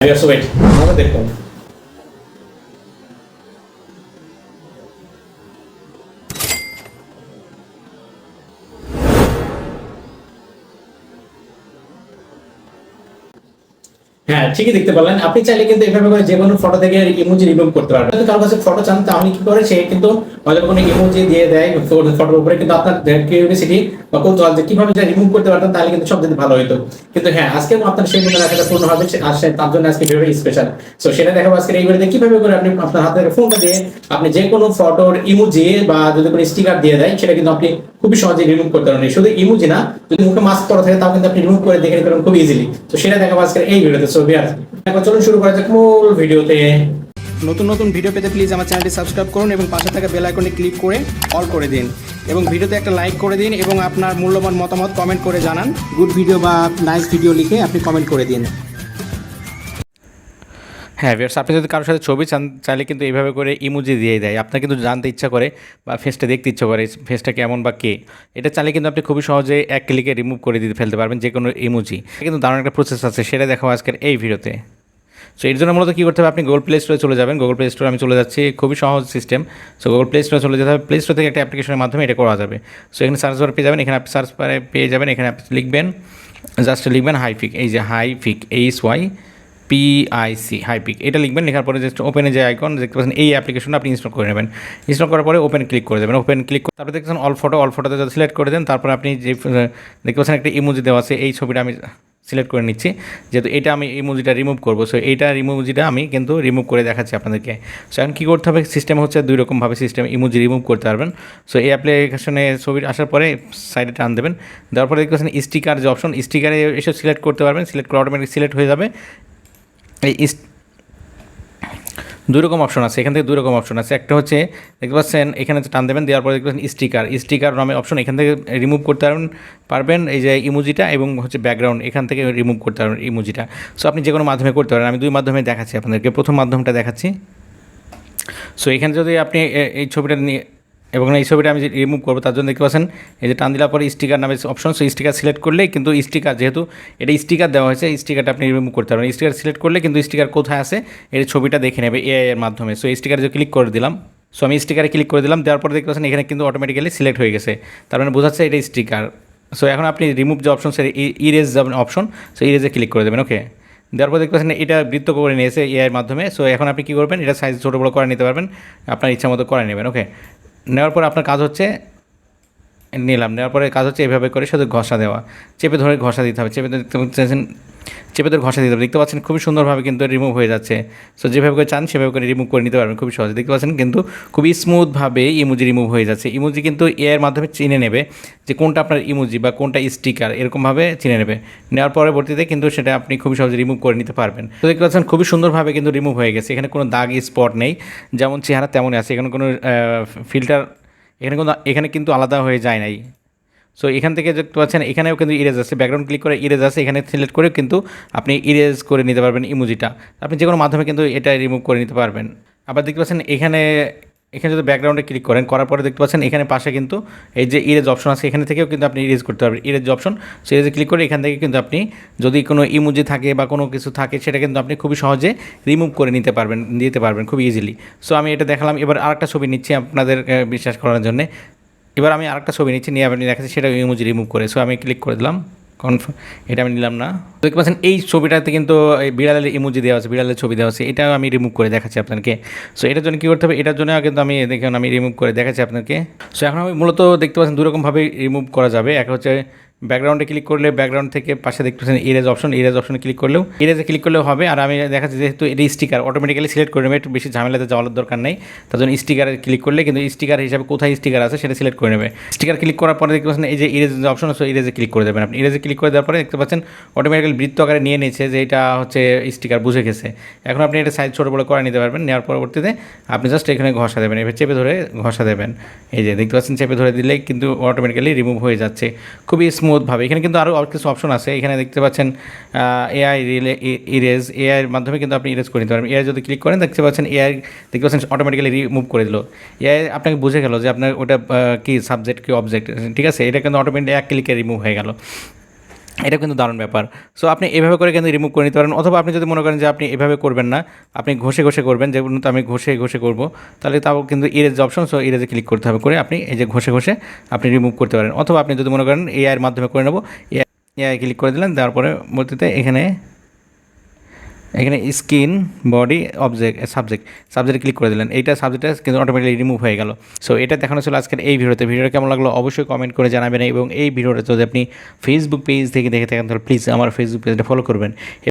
Yes, wait. আমরা দেখুন হ্যাঁ ঠিকই দেখতে পারলেন। আপনি চাইলে কিন্তু এভাবে করে যে কোনো ফটো থেকে ইমোজি রিমুভ করতে পারবেন। যদি কারও কাছে ফটো চান তাহলে কি করে, সে কিন্তু হয়তো কোনো ইমোজি দিয়ে দেয় ফটোর উপরে, কিন্তু আপনার কিউরিয়াসিটি বা কৌতূহল যে কীভাবে এটা রিমুভ করতে পারতেন, তাহলে কিন্তু সবচেয়ে ভালো হতো কিন্তু হ্যাঁ আজকে আপনার সেই মনে রাখাটা পূর্ণ হবে আর তার জন্য আজকে ভিডিও স্পেশাল সো সেটা দেখাবো আজকে এই ভিডিওতে কীভাবে করে আপনি আপনার হাতের ফোনটা দিয়ে আপনি যে কোনো ফটোর ইমোজি বা যদি কোনো স্টিকার দিয়ে দেয়, সেটা কিন্তু আপনি খুবই সহজে রিমুভ করতে পারেন শুধু ইমোজি না, যদি মুখে মাস্ক করা থাকে, তাও কিন্তু আপনি রিমুভ করে দেখে নিতে পারেন খুব ইজিলি তো সেটা দেখাবো আজকে এই ভিডিওতে আর এখন চলুন শুরু করা যাক মূল ভিডিওতে। নতুন নতুন ভিডিও পেতে প্লিজ আমার চ্যানেলটি সাবস্ক্রাইব করুন এবং পাশে থাকা বেল আইকনে ক্লিক করে অল করে দিন। এবং ভিডিওতে একটা লাইক করে দিন এবং আপনার মূল্যবান মতামত কমেন্ট করে জানান। গুড ভিডিও বা নাইস ভিডিও লিখে আপনি কমেন্ট করে দিন। হ্যাঁ ভিউয়ার্স আপনি যদি কারোর সাথে ছবি চান, চাইলে কিন্তু এইভাবে করে ইমোজি দিয়ে দেয়। আপনার কিন্তু জানতে ইচ্ছা করে বা ফেসটা দেখতে ইচ্ছা করে ফেসটা কেমন বা কে। এটা চাইলে কিন্তু আপনি খুবই সহজে এক ক্লিকে রিমুভ করে দিতে, ফেলতে পারবেন যে কোনো ইমোজি কিন্তু দারুণ একটা প্রসেস আছে, সেটা দেখাবো আজকের এই ভিডিওতে। সো এর জন্য মূলত কী করতে হবে? আপনি গুগল প্লে স্টোরে চলে যাবেন। গুগল প্লে স্টোরে আমি চলে যাচ্ছি, খুবই সহজ সিস্টেম সো গুগল প্লে স্টোরে চলে যেতে হবে। প্লে স্টোর থেকে একটা অ্যাপ্লিকেশনের মাধ্যমে এটা করা যাবে। সো এখানে সার্চ বার পেয়ে যাবেন, এখানে আপনি সার্চ পেয়ে যাবেন, এখানে আপনি লিখবেন জাস্ট লিখবেন হাইফিক এই যে হাইফিক এইচ ওয়াই পিআইসি হাইপিক এটা লিখবেন, লেখার পরে জাস্ট ওপেনে যে আইকন দেখতে পাচ্ছেন এই অ্যাপ্লিকেশনটা আপনি ইনস্টল করে নেবেন। ইনস্টল করার পরে ওপেন ক্লিক করে দেবেন। ওপেন ক্লিক তারপরে দেখছেন অল ফটো অল ফটোতে যদি সিলেক্ট করে দেন। তারপরে আপনি যে দেখতে পাচ্ছেন একটা ইমোজি দেওয়া আছে, এই ছবিটা আমি সিলেক্ট করে নিচ্ছি। যেহেতু এটা আমি ইমোজিটা রিমুভ করব সো এইটা ইমোজিটা আমি কিন্তু রিমুভ করে দেখাচ্ছি আপনাদেরকে। সো এখন কী করতে হবে? সিস্টেম হচ্ছে দুই রকমভাবে সিস্টেম ইমোজি রিমুভ করতে পারবেন। সো এই অ্যাপ্লিকেশনে ছবি আসার পরে সাইডে টান দেবেন। দেওয়ার পরে দেখতে পাচ্ছেন স্টিকার যে অপশন স্টিকারে এসে সিলেক্ট করতে পারবেন। সিলেক্ট করে অটোমেটিক সিলেক্ট হয়ে যাবে। এই দুই রকম অপশন আছে, এখান থেকে দুই রকম অপশন আছে। একটা হচ্ছে, দেখতে পাচ্ছেন, এখানে টান দেবেন, দেওয়ার পরে দেখতে পাচ্ছেন স্টিকার স্টিকার নামে অপশন এখান থেকে রিমুভ করতে পারবেন পারবেন এই যে ইমোজিটা এবং হচ্ছে ব্যাকগ্রাউন্ড এখান থেকে রিমুভ করতে পারবেন ইমোজিটা সো আপনি যে কোনো মাধ্যমে করতে পারেন। আমি দুই মাধ্যমে দেখাচ্ছি আপনাদেরকে। প্রথম মাধ্যমটা দেখাচ্ছি। সো এখানে যদি আপনি এই ছবিটা নিয়ে এবং এই ছবিটা আমি যে রিমুভ করব, তার জন্য দেখতে পাচ্ছেন, এই যে টান দেওয়ার পরে স্টিকার নামে অপশন সো স্টিকার সিলেক্ট করলেই কিন্তু স্টিকার যেহেতু এটা স্টিকার দেওয়া হয়েছে স্টিকারটা আপনি রিমুভ করতে পারবেন। স্টিকার সিলেক্ট করলে কিন্তু স্টিকার কোথায় আছে এর ছবিটা দেখে নেবে এআই এর মাধ্যমে। সো স্টিকারে যে ক্লিক করে দিলাম সো আমি স্টিকারে ক্লিক করে দিলাম, দেওয়ার পরে দেখতে পাচ্ছেন, এখানে কিন্তু অটোমেটিক্যালি সিলেক্ট হয়ে গেছে। তার মানে বোঝাচ্ছে এটা স্টিকার সো এখন আপনি রিমুভ যে অপশন সে ইরেজ যাবেন অপশন সো ইরেজে ক্লিক করে দেবেন ওকে দেওয়ার পর দেখতে পাচ্ছেন, এটা বৃত্ত করে নিয়েছে এআই এর মাধ্যমে। সো এখন আপনি কী করবেন, এটা সাইজ ছোটো বড়ো করে নিতে পারবেন, আপনার ইচ্ছা মতো করে নেবেন ওকে নেওয়ার পর আপনার কাজ হচ্ছে নিলাম, নেওয়ার পরে কাজ হচ্ছে এভাবে করে শুধু ঘষা দেওয়া। চেপে ধরে ঘষা দিতে হবে, চেপে ধরে দেখতে পাচ্ছেন চেপে ধরে ঘষা দিতে হবে। দেখতে পাচ্ছেন খুবই সুন্দরভাবে কিন্তু রিমুভ হয়ে যাচ্ছে। সো যেভাবে করে চান, সেভাবে করে রিমুভ করে নিতে পারবেন খুবই সহজে। দেখতে পাচ্ছেন কিন্তু খুবই স্মুথভাবে ইমোজি রিমুভ হয়ে যাচ্ছে। ইমোজি কিন্তু এর মাধ্যমে চিনে নেবে যে কোনটা আপনার ইমোজি বা কোনটা স্টিকার এরকমভাবে চিনে নেবে। নেওয়ার পরবর্তীতে কিন্তু সেটা আপনি খুবই সহজে রিমুভ করে নিতে পারবেন। তো দেখতে পাচ্ছেন খুবই সুন্দরভাবে কিন্তু রিমুভ হয়ে গেছে। এখানে কোনো দাগ স্পট নেই। যেমন চেহারা তেমনই আছে। এখানে কোনো ফিল্টার এখানে কোনো, এখানে কিন্তু আলাদা হয়ে যায় নাই। সো এখান থেকে দেখতে পাচ্ছেন, এখানেও কিন্তু ইরেজ আছে। ব্যাকগ্রাউন্ড ক্লিক করে ইরেজ আছে। এখানে সিলেক্ট করে কিন্তু আপনি ইরেজ করে নিতে পারবেন ইমোজিটা আপনি যে কোনো মাধ্যমে কিন্তু এটা রিমুভ করে নিতে পারবেন। আবার দেখতে পাচ্ছেন, এখানে এখানে যদি ব্যাকগ্রাউন্ডে ক্লিক করেন, করার পরে দেখতে পাচ্ছেন, এখানে পাশে কিন্তু এই যে ইরেজ অপশন আছে, এখানে থেকেও কিন্তু আপনি ইরেজ করতে পারবেন। ইরেজ অপশন সেই ইরেজে ক্লিক করে এখান থেকে কিন্তু আপনি যদি কোনো ইমোজি থাকে বা কোনো কিছু থাকে, সেটা কিন্তু আপনি খুবই সহজে রিমুভ করে নিতে পারবেন, দিতে পারবেন খুব ইজিলি সো আমি এটা দেখালাম। এবার আরেকটা ছবি নিচ্ছি আপনাদের বিশ্বাস করার জন্য। এবার আমি আরেকটা ছবি নিচ্ছি, নিয়ে আপনি দেখাচ্ছি সেটা ইমোজি রিমুভ করে। সো আমি ক্লিক করে দিলাম কনফার্ম এটা আমি নিলাম না। দেখতে পাচ্ছেন, এই ছবিটাতে কিন্তু বিড়ালের ইমোজি দেওয়া আছে, বিড়ালের ছবি দেওয়া আছে, এটাও আমি রিমুভ করে দেখাচ্ছি আপনাকে। সো এটার জন্য কী করতে হবে, এটার জন্য কিন্তু আমি দেখুন, আমি রিমুভ করে দেখাচ্ছি আপনাকে। সো এখন আমি মূলত দেখতে পাচ্ছেন, দুরকমভাবে রিমুভ করা যাবে। এক হচ্ছে ব্যাকগ্রাউন্ডে ক্লিক করলে ব্যাকগ্রাউন্ড থেকে পাশে দেখতে পাচ্ছেন ইরেজ অপশন ইরেজ অপশনে ক্লিক করলেও ইরেজে ক্লিক করলেও হবে। আর আমি দেখাচ্ছি যেহেতু এটা স্টিকার অটোমেটিক্যালি সিলেক্ট করে নেবে। একটু বেশি ঝামেলাতে যাওয়ার দরকার নেই। তার জন্য স্টিকারে ক্লিক করলে কিন্তু স্টিকার হিসাবে কোথায় স্টিকার আছে সেটা সিলেক্ট করে নেবে। স্টিকার ক্লিক করার পরে দেখতে পাচ্ছেন এই যে ইরেজ যে অপশন আছে ইরেজে ক্লিক করে দেবেন আপনি। ইরেজে ক্লিক করে দেওয়ার পরে দেখতে পাচ্ছেন অটোমেটিক্যালি বৃত্ত আকারে নিয়ে নিয়েছে যে এটা হচ্ছে স্টিকার বুঝে গেছে। এখন আপনি এটা সাইজ ছোটো বড়ো করে নিতে পারবেন। নেওয়ার পরবর্তীতে আপনি জাস্ট এখানে ঘষা দেবেন। এবার চেপে ধরে ঘষা দেবেন। এই যে দেখতে পাচ্ছেন, চেপে ধরে দিলেই কিন্তু অটোমেটিক্যালি রিমুভ হয়ে যাচ্ছে। খুবই স্মুথভাবে এখানে কিন্তু আরও কিছু অপশন আছে। এখানে দেখতে পাচ্ছেন এআই রিলে ইরেজ এআইয়ের মাধ্যমে কিন্তু আপনি ইরেজ করে নিতে পারেন এআই যদি ক্লিক করেন, দেখতে পাচ্ছেন এআই দেখতে পাচ্ছেন অটোমেটিক্যালি রিমুভ করে দিল। এআই আপনাকে বুঝে গেল যে আপনার ওটা কী সাবজেক্ট কী অবজেক্ট ঠিক আছে? এটা কিন্তু অটোমেটিক এক ক্লিকে রিমুভ হয়ে গেল। এটা কিন্তু দারুণ ব্যাপার। সো আপনি এভাবে করে কিন্তু রিমুভ করে নিতে পারেন। অথবা আপনি যদি মনে করেন যে আপনি এভাবে করবেন না, আপনি ঘষে ঘষে করবেন যেগুলো তো আমি ঘষে ঘষে করব, তাহলে তাও কিন্তু ইরেজ অপশন সো ইরেজে ক্লিক করতে হবে করে আপনি এই যে ঘষে ঘষে আপনি রিমুভ করতে পারেন। অথবা আপনি যদি মনে করেন এআইয়ের মাধ্যমে করে নেব এআই ক্লিক করে দিলেন, তারপরে মূর্তিতে এখানে এখানে স্কিন, বডি অবজেক্ট সাবজেক্ট সাবজেক্টে ক্লিক করে দিলেন। এইটা সাবজেক্টটা কিন্তু অটোমেটিকলি রিমুভ হয়ে গেল। সো এটা দেখানো ছিল আজকের এই ভিডিওতে। ভিডিওটা কেমন লাগল অবশ্যই কমেন্ট করে জানাবেন এবং এই ভিডিওটা যদি আপনি ফেসবুক পেজ থেকে দেখে থাকেন, তাহলে প্লিজ আমার ফেসবুক পেজটা ফলো করবেন।